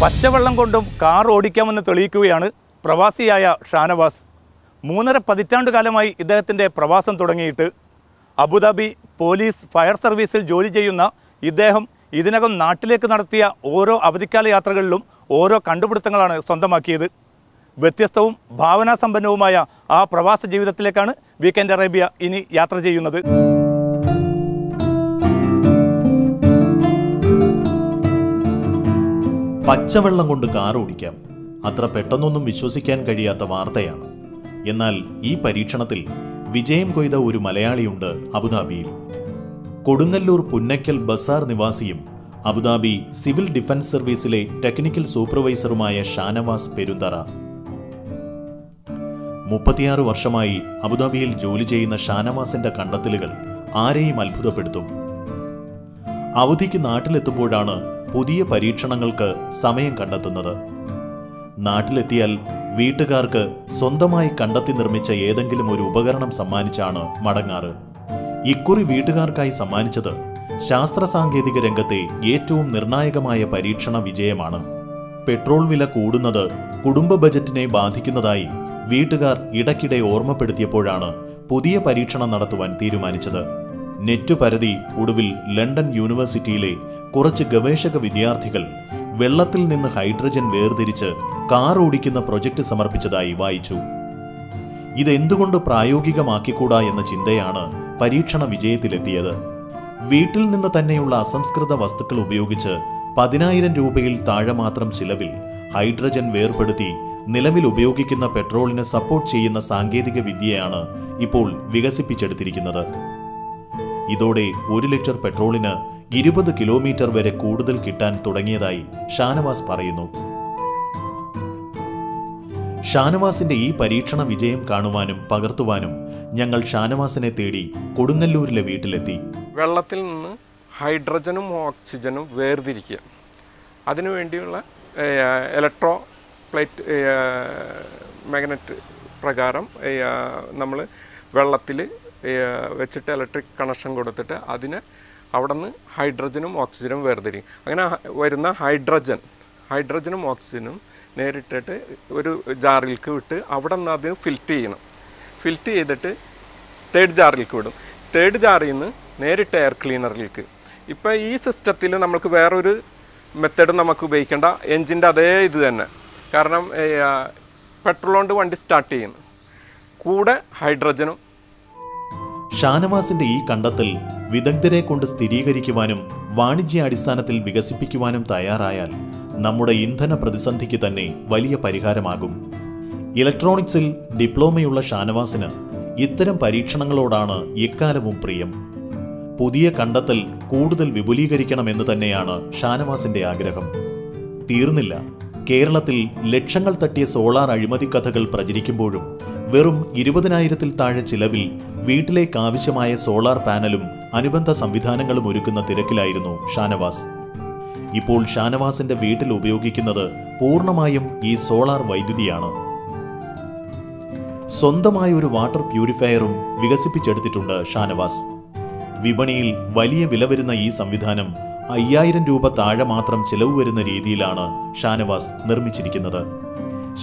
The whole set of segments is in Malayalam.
പച്ചവെള്ളം കൊണ്ടും കാർ ഓടിക്കാമെന്ന് തെളിയിക്കുകയാണ് പ്രവാസിയായ ഷാനവാസ്. മൂന്നര പതിറ്റാണ്ട് കാലമായി ഇദ്ദേഹത്തിന്റെ പ്രവാസം തുടങ്ങിയിട്ട് അബുദാബി പോലീസ് ഫയർ സർവീസിൽ ജോലി ചെയ്യുന്ന ഇദ്ദേഹം ഇതിനകം നാട്ടിലേക്ക് നടത്തിയ ഓരോ അവധിക്കാല യാത്രകളിലും ഓരോ കണ്ടുപിടുത്തങ്ങളാണ് സ്വന്തമാക്കിയത്. വ്യത്യസ്തവും ഭാവനാസമ്പന്നവുമായ ആ പ്രവാസ ജീവിതത്തിലേക്കാണ് വീക്കെൻഡ് അറേബ്യ ഇനി യാത്ര ചെയ്യുന്നത്. പച്ചവെള്ളം കൊണ്ട് കാർ ഓടിക്കാം അത്ര പെട്ടെന്നൊന്നും വിശ്വസിക്കാൻ കഴിയാത്ത വാർത്തയാണ്. എന്നാൽ ഈ പരീക്ഷണത്തിൽ വിജയം കൊയ്ത ഒരു മലയാളിയുണ്ട് അബുദാബിയിൽ. കൊടുങ്ങല്ലൂർ പുന്നയ്ക്കൽ ബസാർ നിവാസിയും അബുദാബി സിവിൽ ഡിഫൻസ് സർവീസിലെ ടെക്നിക്കൽ സൂപ്പർവൈസറുമായ ഷാനവാസ് പെരുന്തറ. മുപ്പത്തിയാറ് വർഷമായി അബുദാബിയിൽ ജോലി ചെയ്യുന്ന ഷാനവാസിന്റെ കണ്ടെത്തലുകൾ ആരെയും അത്ഭുതപ്പെടുത്തും. അവധിക്ക് നാട്ടിലെത്തുമ്പോഴാണ് പുതിയ പരീക്ഷണങ്ങൾക്ക് സമയം കണ്ടെത്തുന്നത്. നാട്ടിലെത്തിയാൽ വീട്ടുകാർക്ക് സ്വന്തമായി കണ്ടെത്തി നിർമ്മിച്ച ഏതെങ്കിലും ഒരു ഉപകരണം സമ്മാനിച്ചാണ് മടങ്ങാറ്. ഇക്കുറി വീട്ടുകാർക്കായി സമ്മാനിച്ചത് ശാസ്ത്ര സാങ്കേതിക രംഗത്തെ ഏറ്റവും നിർണായകമായ പരീക്ഷണ വിജയമാണ്. പെട്രോൾ വില കൂടുന്നത് കുടുംബ ബജറ്റിനെ ബാധിക്കുന്നതായി വീട്ടുകാർ ഇടയ്ക്കിടെ ഓർമ്മപ്പെടുത്തിയപ്പോഴാണ് പുതിയ പരീക്ഷണം നടത്തുവാൻ തീരുമാനിച്ചത്. നെറ്റ് പരതി ഒടുവിൽ ലണ്ടൻ യൂണിവേഴ്സിറ്റിയിലെ കുറച്ച് ഗവേഷക വിദ്യാർത്ഥികൾ വെള്ളത്തിൽ നിന്ന് ഹൈഡ്രജൻ വേർതിരിച്ച് കാർ ഓടിക്കുന്ന പ്രൊജക്ട് സമർപ്പിച്ചതായി വായിച്ചു. ഇതെന്തുകൊണ്ട് പ്രായോഗികമാക്കിക്കൂടാ എന്ന ചിന്തയാണ് പരീക്ഷണ വിജയത്തിലെത്തിയത്. വീട്ടിൽ നിന്ന് തന്നെയുള്ള അസംസ്കൃത വസ്തുക്കൾ ഉപയോഗിച്ച് പതിനായിരം രൂപയിൽ താഴെ മാത്രം ചിലവിൽ ഹൈഡ്രജൻ വേർപെടുത്തി നിലവിൽ ഉപയോഗിക്കുന്ന പെട്രോളിന് സപ്പോർട്ട് ചെയ്യുന്ന സാങ്കേതിക വിദ്യയാണ് ഇപ്പോൾ വികസിപ്പിച്ചെടുത്തിരിക്കുന്നത്. ഇതോടെ ഒരു ലിറ്റർ പെട്രോളിന് ഇരുപത് കിലോമീറ്റർ വരെ കൂടുതൽ കിട്ടാൻ തുടങ്ങിയതായി ഷാനവാസ് പറയുന്നു. ഷാനവാസിന്റെ ഈ പരീക്ഷണ വിജയം കാണുവാനും പകർത്തുവാനും ഞങ്ങൾ ഷാനവാസിനെ തേടി കൊടുങ്ങല്ലൂരിലെ വീട്ടിലെത്തി. വെള്ളത്തിൽ നിന്ന് ഹൈഡ്രജനും ഓക്സിജനും വേർതിരിക്കുക. അതിനുവേണ്ടിയുള്ള ഇലക്ട്രോ പ്ലേറ്റ് മാഗ്നറ്റ് പ്രകാരം നമ്മൾ വെള്ളത്തിൽ വെച്ചിട്ട് ഇലക്ട്രിക് കണക്ഷൻ കൊടുത്തിട്ട് അതിന് അവിടെ നിന്ന് ഹൈഡ്രജനും ഓക്സിജനും വേർതിരിക്കും അങ്ങനെ വരുന്ന ഹൈഡ്രജൻ ഹൈഡ്രജനും ഓക്സിജനും നേരിട്ടിട്ട് ഒരു ജാറിലേക്ക് വിട്ട് അവിടെ നിന്ന് അതിന് ഫിൽറ്റ് ചെയ്യണം. ഫിൽറ്റ് ചെയ്തിട്ട് തേർഡ് ജാറിലേക്ക് വിടും. തേർഡ് ജാറിൽ നിന്ന് നേരിട്ട് എയർ ക്ലീനറിലേക്ക്. ഇപ്പോൾ ഈ സിസ്റ്റത്തിൽ നമുക്ക് വേറൊരു മെത്തേഡ് നമുക്ക് ഉപയോഗിക്കേണ്ട എൻജിന്റെ അതേ ഇത് തന്നെ. കാരണം പെട്രോൾ കൊണ്ട് വണ്ടി സ്റ്റാർട്ട് ചെയ്യുന്നു. കൂടെ ഹൈഡ്രജനും ഷാനവാസിന്റെ ഈ കണ്ടെത്തൽ വിദഗ്ധരെ കൊണ്ട് സ്ഥിരീകരിക്കുവാനും വാണിജ്യാടിസ്ഥാനത്തിൽ വികസിപ്പിക്കുവാനും തയ്യാറായാൽ നമ്മുടെ ഇന്ധന പ്രതിസന്ധിക്ക് തന്നെ വലിയ പരിഹാരമാകും. ഇലക്ട്രോണിക്സിൽ ഡിപ്ലോമയുള്ള ഷാനവാസിന് ഇത്തരം പരീക്ഷണങ്ങളോടാണ് എക്കാലവും പ്രിയം. പുതിയ കണ്ടെത്തൽ കൂടുതൽ വിപുലീകരിക്കണമെന്ന് തന്നെയാണ് ഷാനവാസിന്റെ ആഗ്രഹം. തീർന്നില്ല. കേരളത്തിൽ ലക്ഷങ്ങൾ തട്ടിയ സോളാർ അഴിമതി കഥകൾ പ്രചരിക്കുമ്പോഴും വെറും ഇരുപതിനായിരത്തിൽ താഴെ ചിലവിൽ വീട്ടിലേക്ക് ആവശ്യമായ സോളാർ പാനലും അനുബന്ധ സംവിധാനങ്ങളും ഒരുക്കുന്ന തിരക്കിലായിരുന്നു ഷാനവാസ്. ഇപ്പോൾ ഷാനവാസിന്റെ വീട്ടിൽ ഉപയോഗിക്കുന്നത് പൂർണമായും ഈ സോളാർ വൈദ്യുതിയാണ്. സ്വന്തമായ ഒരു വാട്ടർ പ്യൂരിഫയറും വികസിപ്പിച്ചെടുത്തിട്ടുണ്ട് ഷാനവാസ്. വിപണിയിൽ വലിയ വില വരുന്ന ഈ സംവിധാനം അയ്യായിരം രൂപ താഴെ മാത്രം ചിലവ് വരുന്ന രീതിയിലാണ് ഷാനവാസ് നിർമ്മിച്ചിരിക്കുന്നത്.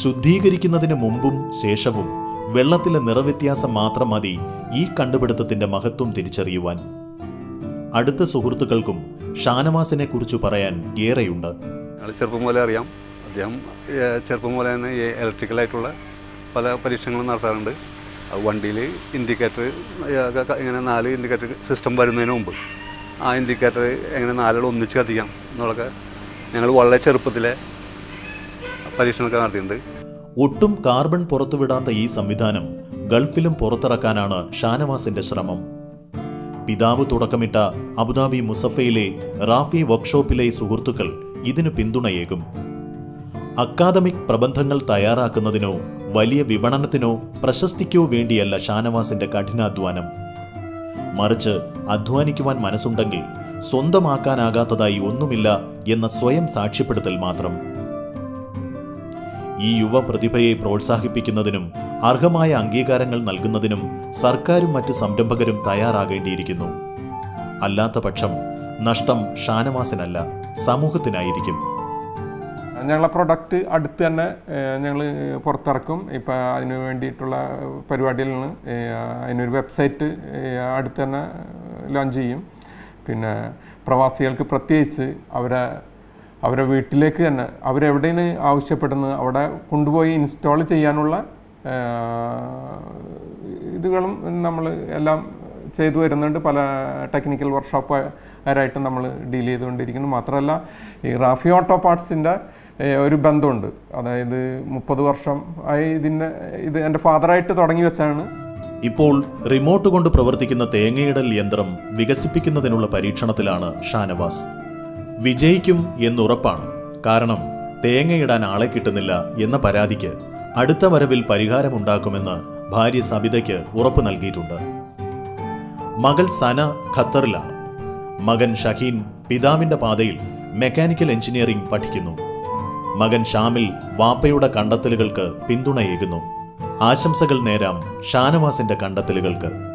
ശുദ്ധീകരിക്കുന്നതിന് മുമ്പും ശേഷവും വെള്ളത്തിലെ നിറവ്യത്യാസം മാത്രം മതി ഈ കണ്ടുപിടുത്തത്തിന്റെ മഹത്വം തിരിച്ചറിയുവാൻ. അടുത്ത സുഹൃത്തുക്കൾക്കും ഷാനവാസിനെ കുറിച്ച് പറയാൻ ഏറെയുണ്ട്. ചെറുപ്പം മുതലേ അറിയാം. അദ്ദേഹം ചെറുപ്പം മുതലേ തന്നെ ഇലക്ട്രിക്കലായിട്ടുള്ള പല പരീക്ഷണങ്ങളും നടത്താറുണ്ട്. വണ്ടിയിൽ ഇൻഡിക്കേറ്റർ ഇങ്ങനെ നാല് ഇൻഡിക്കേറ്റർ സിസ്റ്റം വരുന്നതിന് മുമ്പ്. ആ ഇൻഡിക്കേറ്റർ എങ്ങനെ നാലുകൾ ഒന്നിച്ച് കത്തിക്കാം എന്നുള്ളതൊക്കെ ഞങ്ങൾ വളരെ ചെറുപ്പത്തിലെ പരീക്ഷണമൊക്കെ നടത്തിയിട്ടുണ്ട്. ഒട്ടും കാർബൺ പുറത്തുവിടാത്ത ഈ സംവിധാനം ഗൾഫിലും പുറത്തിറക്കാനാണ് ഷാനവാസിന്റെ ശ്രമം. പിതാവ് തുടക്കമിട്ട അബുദാബി മുസഫയിലെ റാഫി വർക്ക്ഷോപ്പിലെ സുഹൃത്തുക്കൾ ഇതിന് പിന്തുണയേകും. അക്കാദമിക് പ്രബന്ധങ്ങൾ തയ്യാറാക്കുന്നതിനോ വലിയ വിപണനത്തിനോ പ്രശസ്തിക്കോ വേണ്ടിയല്ല ഷാനവാസിന്റെ കഠിനാധ്വാനം. മറിച്ച് അധ്വാനിക്കുവാൻ മനസ്സുണ്ടെങ്കിൽ സ്വന്തമാക്കാനാകാത്തതായി ഒന്നുമില്ല എന്ന സ്വയം സാക്ഷ്യപ്പെടുത്തൽ മാത്രം. ഈ യുവ പ്രതിഭയെ പ്രോത്സാഹിപ്പിക്കുന്നതിനും അർഹമായ അംഗീകാരങ്ങൾ നൽകുന്നതിനും സർക്കാരും മറ്റ് സംരംഭകരും തയ്യാറാകേണ്ടിയിരിക്കുന്നു. അല്ലാത്ത പക്ഷം നഷ്ടം ഷാനവാസിനല്ല സമൂഹത്തിനായിരിക്കും. ഞങ്ങളെ പ്രൊഡക്റ്റ് അടുത്ത് തന്നെ ഞങ്ങൾ പുറത്തിറക്കും. ഇപ്പം അതിന് വേണ്ടിയിട്ടുള്ള പരിപാടികളിൽ അതിനൊരു വെബ്സൈറ്റ് അടുത്ത് തന്നെ ലോഞ്ച് ചെയ്യും. പിന്നെ പ്രവാസികൾക്ക് പ്രത്യേകിച്ച് അവരെ അവരെ വീട്ടിലേക്ക് തന്നെ അവരെവിടെയാണ് ആവശ്യപ്പെടുന്നത്? അവിടെ കൊണ്ടുപോയി ഇൻസ്റ്റാൾ ചെയ്യാനുള്ള ഇതുകളും നമ്മൾ എല്ലാം ചെയ്തു വരുന്നുണ്ട്. പല ടെക്നിക്കൽ വർക്ക്ഷോപ്പുകാരായിട്ട് നമ്മൾ ഡീൽ ചെയ്തുകൊണ്ടിരിക്കുന്നു. മാത്രമല്ല ഈ റാഫി ഓട്ടോ പാർട്സിന്റെ ഒരു ബന്ധമുണ്ട്. അതായത് മുപ്പത് വർഷം ആയി ഇതിന്റെ ഇത് എന്റെ ഫാദറായിട്ട് തുടങ്ങി വെച്ചാണ്. ഇപ്പോൾ റിമോട്ട് കൊണ്ട് പ്രവർത്തിക്കുന്ന തേങ്ങയിടൽ യന്ത്രം വികസിപ്പിക്കുന്നതിനുള്ള പരീക്ഷണത്തിലാണ് ഷാനവാസ്. വിജയിക്കും എന്നുറപ്പാണ്. കാരണം തേങ്ങയിടാൻ ആളെ കിട്ടുന്നില്ല എന്ന പരാതിക്ക് അടുത്ത വരവിൽ പരിഹാരമുണ്ടാക്കുമെന്ന് ഭാര്യ സബിതയ്ക്ക് ഉറപ്പ് നൽകിയിട്ടുണ്ട്. മകൾ സന ഖത്തറിലാണ്. മകൻ ഷഹീൻ പിതാവിന്റെ പാതയിൽ മെക്കാനിക്കൽ എഞ്ചിനീയറിംഗ് പഠിക്കുന്നു. മകൻ ഷാമിൽ വാപ്പയുടെ കണ്ടെത്തലുകൾക്ക് പിന്തുണയേകുന്നു. ആശംസകൾ നേരാം ഷാനവാസിന്റെ കണ്ടെത്തലുകൾക്ക്.